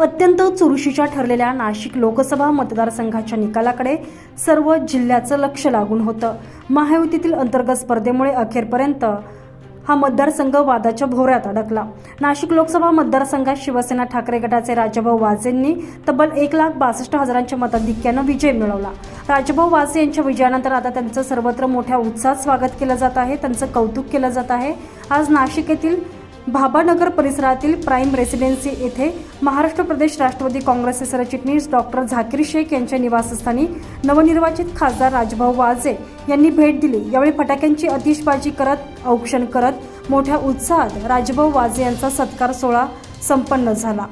अत्यंत चुरशीच्या ठरलेल्या नाशिक लोकसभा मतदारसंघाच्या निकालाकडे सर्व जिल्ह्याचं लक्ष लागून होतं. महायुतीतील अंतर्गत स्पर्धेमुळे अखेरपर्यंत हा मतदारसंघ वादाच्या भोवऱ्यात अडकला. नाशिक लोकसभा मतदारसंघात शिवसेना ठाकरे गटाचे राजाभाऊ वाजेंनी तब्बल एक लाख बासष्ट हजारांच्या मताधिक्यानं विजय मिळवला. राजाभाऊ वाजे यांच्या विजयानंतर आता त्यांचं सर्वत्र मोठ्या उत्साहात स्वागत केलं जात आहे त्यांचं कौतुक केलं जात आहे. आज नाशिक येथील भाबानगर परिसरातील प्राईम रेसिडेन्सी येथे महाराष्ट्र प्रदेश राष्ट्रवादी काँग्रेसचे सरचिटणीस डॉक्टर झाकीर शेख यांच्या निवासस्थानी नवनिर्वाचित खासदार राजभाऊ वाजे यांनी भेट दिली. यावेळी फटाक्यांची अतिशबाजी करत औक्षण करत मोठ्या उत्साहात राजभाऊ वाजे यांचा सत्कार सोहळा संपन्न झाला.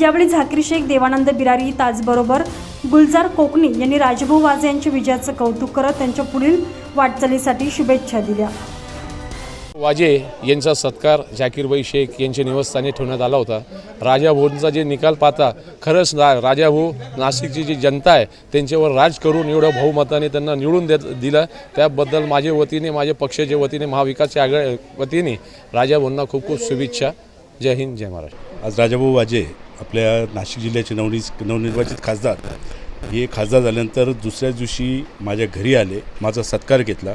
यावेळी झाकीर शेख देवानंद बिरारी त्याचबरोबर गुलजार कोकणी यांनी राजभाऊ वाजे यांच्या विजयाचं कौतुक करत त्यांच्या पुढील वाटचालीसाठी शुभेच्छा दिल्या. वाजे यांचा सत्कार जाकीरबाई शेख यांच्या निवासस्थानी ठेवण्यात आला होता. राजा भाऊंचा जे निकाल पाहता खरंच ना राजा भाऊ नाशिकची जी जनता आहे त्यांच्यावर राज करून एवढं बहुमताने त्यांना निवडून देत दिलं. त्याबद्दल माझ्या वतीने माझ्या पक्षाच्या वतीने महाविकासच्या आघाडी वतीने राजा भाऊंना खूप खूप शुभेच्छा. जय हिंद जय महाराष्ट्र. आज राजाभाऊ वाजे आपल्या नाशिक जिल्ह्याचे नवनि नवनिर्वाचित खासदार हे खासदार झाल्यानंतर दुसऱ्याच दिवशी माझ्या घरी आले माझा सत्कार घेतला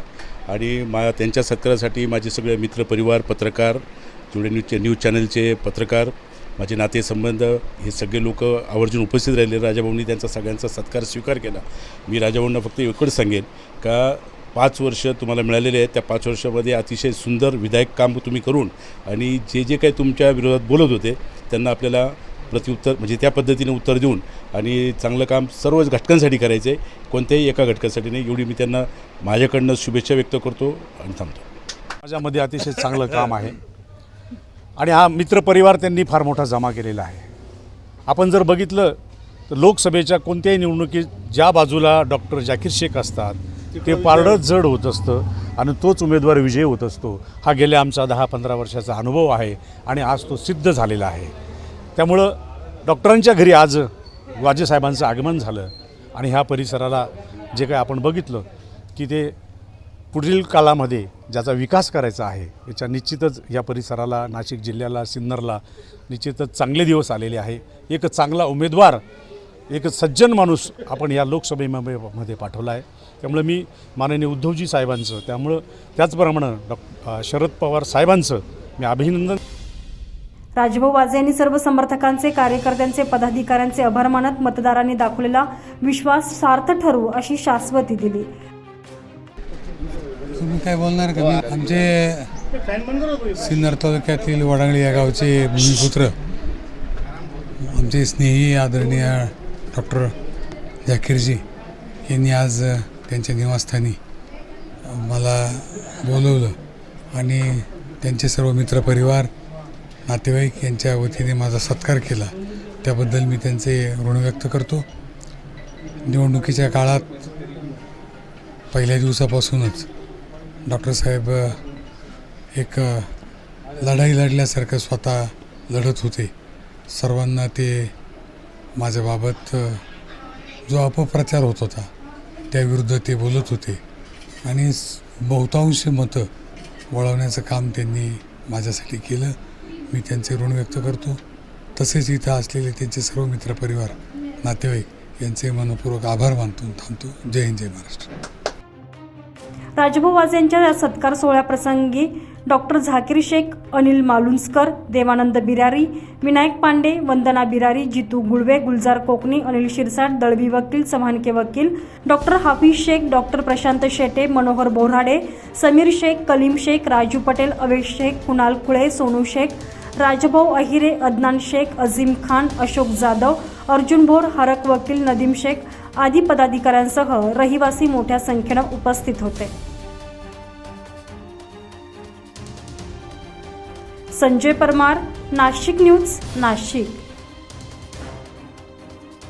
आणि मा त्यांच्या सत्कारासाठी माझे सगळे मित्रपरिवार पत्रकार जेवढे न्यूज न्यूज चॅनलचे पत्रकार माझे नातेसंबंध हे सगळे लोक आवर्जून उपस्थित राहिले. राजाभाऊंनी त्यांचा सगळ्यांचा सत्कार स्वीकार केला. मी राजाभाऊंना फक्त एकच सांगेन का पाच वर्ष तुम्हाला मिळालेले आहेत. त्या पाच वर्षामध्ये अतिशय सुंदर विधायक काम तुम्ही करून आणि जे जे काही तुमच्या विरोधात बोलत होते त्यांना आपल्याला प्रत्युत्तर म्हणजे त्या पद्धतीने उत्तर देऊन आणि चांगलं काम सर्वच घटकांसाठी करायचं आहे कोणत्याही एका घटकासाठी नाही. एवढी मी त्यांना माझ्याकडनं शुभेच्छा व्यक्त करतो आणि थांबतो. माझ्यामध्ये अतिशय चांगलं काम आहे. आणि हा मित्रपरिवार त्यांनी फार मोठा जमा केलेला आहे. आपण जर बघितलं तर लोकसभेच्या कोणत्याही निवडणुकीत ज्या बाजूला डॉक्टर जाकीर शेख असतात ते पारडं जड होत असतं आणि तोच उमेदवार विजयी होत असतो. हा गेल्या आमचा दहा पंधरा वर्षाचा अनुभव आहे आणि आज तो सिद्ध झालेला आहे. त्यामुळं डॉक्टरांच्या घरी आज वाजेसाहेबांचं आगमन झालं आणि ह्या परिसराला जे काही आपण बघितलं की ते पुढील काळामध्ये ज्याचा विकास करायचा आहे याच्या निश्चितच या परिसराला नाशिक जिल्ह्याला सिन्नरला निश्चितच चांगले दिवस आलेले आहे. एक चांगला उमेदवार एक सज्जन माणूस आपण या लोकसभेमध्ये मध्ये पाठवला आहे. त्यामुळे मी माननीय उद्धवजी साहेबांचं त्यामुळं त्याचप्रमाणे डॉ शरद पवार साहेबांचं मी अभिनंदन राजभाऊ वाजे यांनी सर्व समर्थकांचे कार्यकर्त्यांचे पदाधिकाऱ्यांचे आभार मानत मतदारांनी दाखवलेला विश्वास सार्थ ठरवू अशी शाश्वती दिली. तुम्ही काय बोलणार का? मी आमचे सिन्नर तालुक्यातील वडांगळी या गावचे भूमिपुत्र आमचे स्नेही आदरणीय डॉक्टर झाकीरजी यांनी आज त्यांच्या निवासस्थानी मला बोलवलं आणि त्यांचे सर्व मित्रपरिवार नातेवाईक यांच्या वतीने माझा सत्कार केला. त्याबद्दल मी त्यांचे ऋण व्यक्त करतो. निवडणुकीच्या काळात पहिल्या दिवसापासूनच डॉक्टर साहेब एक लढाई लढल्यासारखं स्वतः लढत होते. सर्वांना ते माझ्याबाबत जो अपप्रचार होत होता त्याविरुद्ध ते बोलत होते. आणि बहुतांश मतं वळवण्याचं काम त्यांनी माझ्यासाठी केलं. मी त्यांचे ऋण व्यक्त करतो. तसेच इथं असलेले त्यांचे सर्व मित्रपरिवार नातेवाईक यांचे मनपूर्वक आभार मानतो थांबतो. जय हिंद जय महाराष्ट्र. राजभाऊ वाजे यांच्या या सत्कार सोहळ्याप्रसंगी डॉक्टर झाकीर शेख अनिल मालुंस्कर देवानंद बिरारी विनायक पांडे वंदना बिरारी जितू गुळवे गुलजार कोकणी अनिल शिरसाट दळवी वकील चव्हाणके वकील डॉक्टर हाफिज शेख डॉक्टर प्रशांत शेटे मनोहर बोराडे समीर शेख कलीम शेख राजू पटेल अवेश शेख कुणाल खुळे सोनू शेख राजभाऊ अहिरे अदनान शेख अझीम खान अशोक जाधव अर्जुन भोर हरक वकील नदीम शेख आदी पदाधिकाऱ्यांसह रहिवासी मोठ्या संख्येनं उपस्थित होते. संजय परमार नाशिक न्यूज नाशिक.